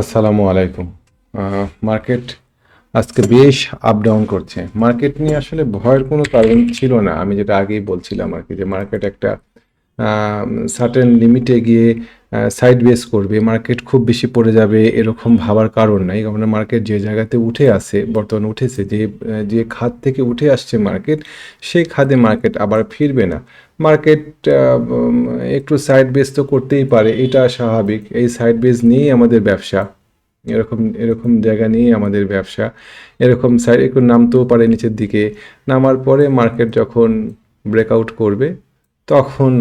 আসসালামু আলাইকুম। মার্কেট আজকে বেশ আপ ডাউন করছে। মার্কেট নিয়ে আসলে ভয়ের কোনো কারণ ছিল না। আমি যেটা আগেই বলছিলাম আর কি, যে মার্কেট একটা সার্টেন লিমিটে গিয়ে সাইড বেস করবে মার্কেট খুব বেশি পড়ে যাবে এরকম ভাবার কারণ নাই। কারণ মার্কেট যে জায়গাতে উঠে আসে বর্তমানে উঠেছে যে যে খাত থেকে উঠে আসছে মার্কেট সেই খাদে মার্কেট আবার ফিরবে না। মার্কেট একটু সাইড বেস তো করতেই পারে এটা স্বাভাবিক। এই সাইড বেস নিয়েই আমাদের ব্যবসা। এরকম এরকম জায়গা নিয়েই আমাদের ব্যবসা। এরকম সাইড একটু নামতেও পারে নিচের দিকে। নামার পরে মার্কেট যখন ব্রেকআউট করবে তখন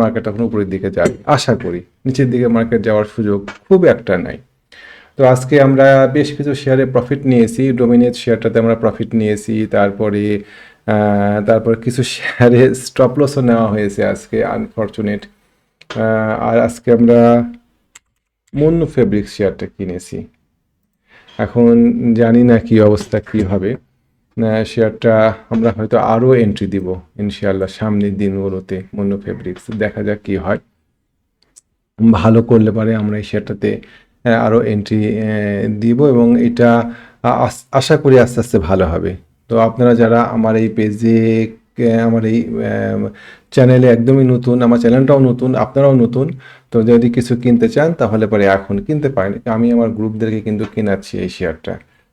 মার্কেট তখন উপরের দিকে যাবে আশা করি নিচের দিকে মার্কেট যাওয়ার সুযোগ খুব একটা নাই। তো আজকে আমরা বেশ কিছু শেয়ারে প্রফিট নিয়েছি। ডোমিনেট শেয়ারটাতে আমরা প্রফিট নিয়েছি। তারপরে তারপর কিছু শেয়ারে স্টপ লসও নেওয়া হয়েছে আজকে আনফর্চুনেট আর আজকে আমরা মুন্নু ফেব্রিক শেয়ারটা কিনেছি। এখন জানি না কি অবস্থা, কি হবে। শেয়ারটা আমরা হয়তো আরও এন্ট্রি দিব, ইনশাআল্লাহ সামনের দিনগুলোতে মুন্নু ফেব্রিক্স দেখা যাক কি হয়। ভালো করলে পারে আমরা এই শেয়ারটাতে আরও এন্ট্রি দিব এবং এটা আশা করি আস্তে আস্তে ভালো হবে। তো আপনারা যারা আমার এই পেজে আমার এই চ্যানেলে একদমই নতুন, আমার চ্যানেলটাও নতুন, আপনারাও নতুন, তো যদি কিছু কিনতে চান তাহলে পরে এখন কিনতে পারেন। আমি আমার গ্রুপদেরকে কিন্তু কেনাচ্ছি এই শেয়ারটা